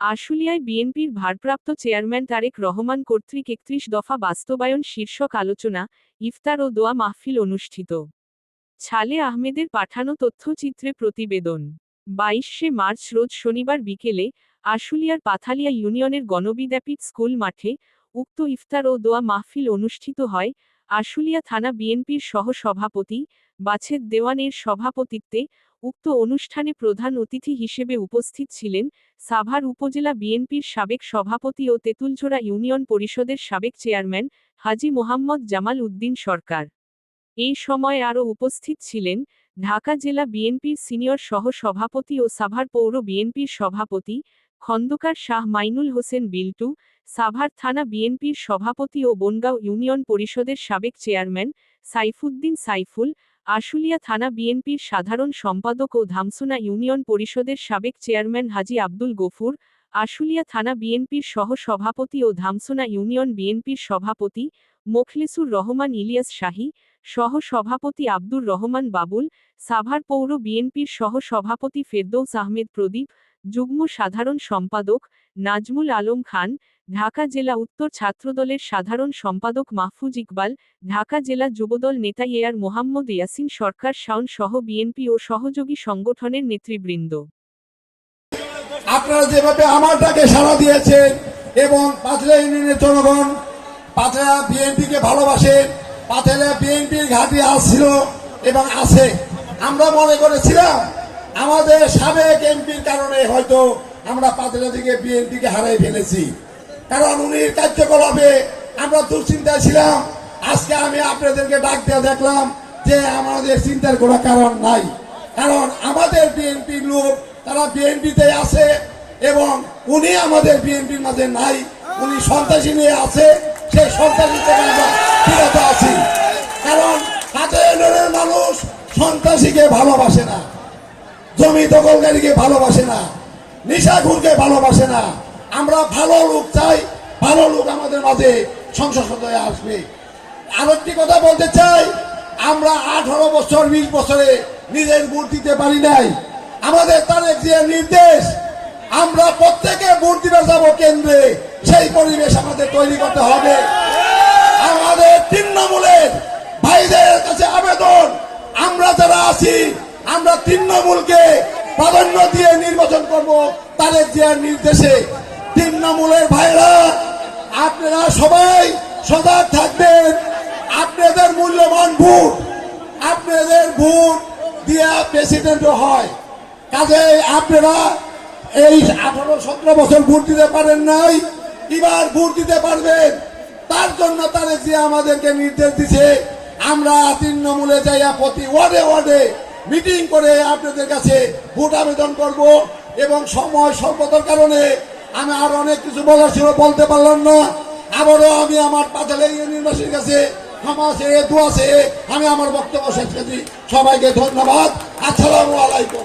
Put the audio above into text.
আশুলিয়ায় বিএনপির ভারপ্রাপ্ত চেয়ারম্যান তারেক রহমান কর্তৃক একত্রিশ দফা বাস্তবায়ন শীর্ষক আলোচনা, ইফতার ও দোয়া মাহফিল অনুষ্ঠিত। ছালে আহমেদের পাঠানো তথ্যচিত্রে প্রতিবেদন। বাইশে মার্চ রোজ শনিবার বিকেলে আশুলিয়ার পাথালিয়া ইউনিয়নের গণবিদ্যাপীঠ স্কুল মাঠে উক্ত ইফতার ও দোয়া মাহফিল অনুষ্ঠিত হয় আশুলিয়া থানা বিএনপির সহ সভাপতি বাছেদ দেওয়ানের সভাপতিত্বে উক্ত অনুষ্ঠানে প্রধান অতিথি হিসেবে উপস্থিত ছিলেন সাভার উপজেলা বিএনপির সাবেক সভাপতি ও তেঁতুলঝোড়া ইউনিয়ন পরিষদের সাবেক চেয়ারম্যান হাজি মোহাম্মদ জামাল উদ্দিন সরকার। এই সময় আরও উপস্থিত ছিলেন ঢাকা জেলা বিএনপির সিনিয়র সহ সভাপতি ও সাভার পৌর বিএনপির সভাপতি খন্দকার শাহ মাইনুল হোসেন বিল্টু, সাভার থানা বিএনপির সভাপতি ও বনগাঁও ইউনিয়ন পরিষদের সাবেক চেয়ারম্যান সাইফুদ্দিন সাইফুল, আশুলিয়া থানা বিএনপির সাধারণ সম্পাদক ও ধামসোনা ইউনিয়ন পরিষদের সাবেক চেয়ারম্যান হাজি আব্দুল গফুর, আশুলিয়া থানা বিএনপির সহ সভাপতি ও ধামসোনা ইউনিয়ন বিএনপির সভাপতি মোখলেসুর রহমান ইলিয়াস শাহী সহ সভাপতি আব্দুর রহমান বাবুল, সাভার পৌর বিএনপির সহ সভাপতি ফেরদৌস আহমেদ প্রদীপ যুগ্ম সাধারণ সম্পাদক নাজমুল আলম খান, ঢাকা জেলা উত্তর ছাত্রদলের সাধারণ সম্পাদক মাহফুজ ইকবাল, ঢাকা জেলা যুবদল নেতা এয়ার মোহাম্মদ ইয়াসিন সরকার শাওন সহ বিএনপি ও সহযোগী সংগঠনের নেতৃবৃন্দ। আপনারা যেভাবে আমার ডাকে সাড়া দিয়েছেন এবং পাথলা ইউনিয়নের জনগণ পাথলা বিএনপিকে ভালোবাসে পাথলা বিএনপির ঘাঁটি আসছিল এবং আছে। আমরা মনে করেছিলাম আমাদের সাবেক এমপির কারণে হয়তো আমরা পাথলা থেকে বিএনপিকে হারাই ফেলেছি। কারণ উনি কার্যকলাপে আমরা দুশ্চিন্তায় ছিলাম। আজকে আমি আপনাদেরকে ডাক দিয়ে দেখলাম যে আমাদের চিন্তার কোনো কারণ নাই। কারণ আমাদের বিএনপির লোক, তারা বিএনপিতে আছে এবং উনি আমাদের বিএনপির মাঝে নাই। উনি সন্ত্রাসী নিয়ে আছে, সেই সন্ত্রাসী থেকে আমরা বিরত আছি। কারণ মানুষ সন্ত্রাসীকে ভালোবাসে না। জমি দখলকারীকে ভালোবাসে না, নিশাখুরকে ভালোবাসে না। আমরা ভালো লোক চাই, ভালো লোক আমাদের মাঝে সংসদ সদস্য আসবে। আরেকটি কথা বলতে চাই, আমরা আঠারো বছর, বিশ বছরে নিজের ভোট দিতে পারি নাই। আমাদের তারেক যে নির্দেশ, আমরা প্রত্যেকে ভোট দিতে যাব কেন্দ্রে, সেই পরিবেশ আমাদের তৈরি করতে হবে। আমাদের তৃণমূলের ভাইদের কাছে আবেদন, আমরা যারা আছি আমরা তৃণমূলকে প্রাধান্য দিয়ে নির্বাচন করব তারেক জিয়ার নির্দেশে। তৃণমূলের ভাইরা আপনারা সবাই সজাগ থাকবেন। আপনাদের মূল্যবান ভোট, আপনাদের ভোট দিয়া প্রেসিডেন্ট হয়। কাজে আপনারা এই আঠারো, সতেরো বছর ভোট দিতে পারেন নাই, এবার ভোট দিতে পারবেন। তার জন্য তারে যে আমাদেরকে নির্দেশ দিছে, আমরা তৃণমূলে যাইয়া প্রতি ওয়ার্ডে ওয়ার্ডে মিটিং করে আপনাদের কাছে ভোট আবেদন করব এবং সময় স্বল্পতার কারণে আমি আর অনেক কিছু বলার ছিল, বলতে পারলাম না। আবারও আমি আমার পাতালে ইউনিভার্সিটির কাছে দোয়া চেয়ে আমি আমার বক্তব্য শেষ করছি। সবাইকে ধন্যবাদ। আসসালামু আলাইকুম।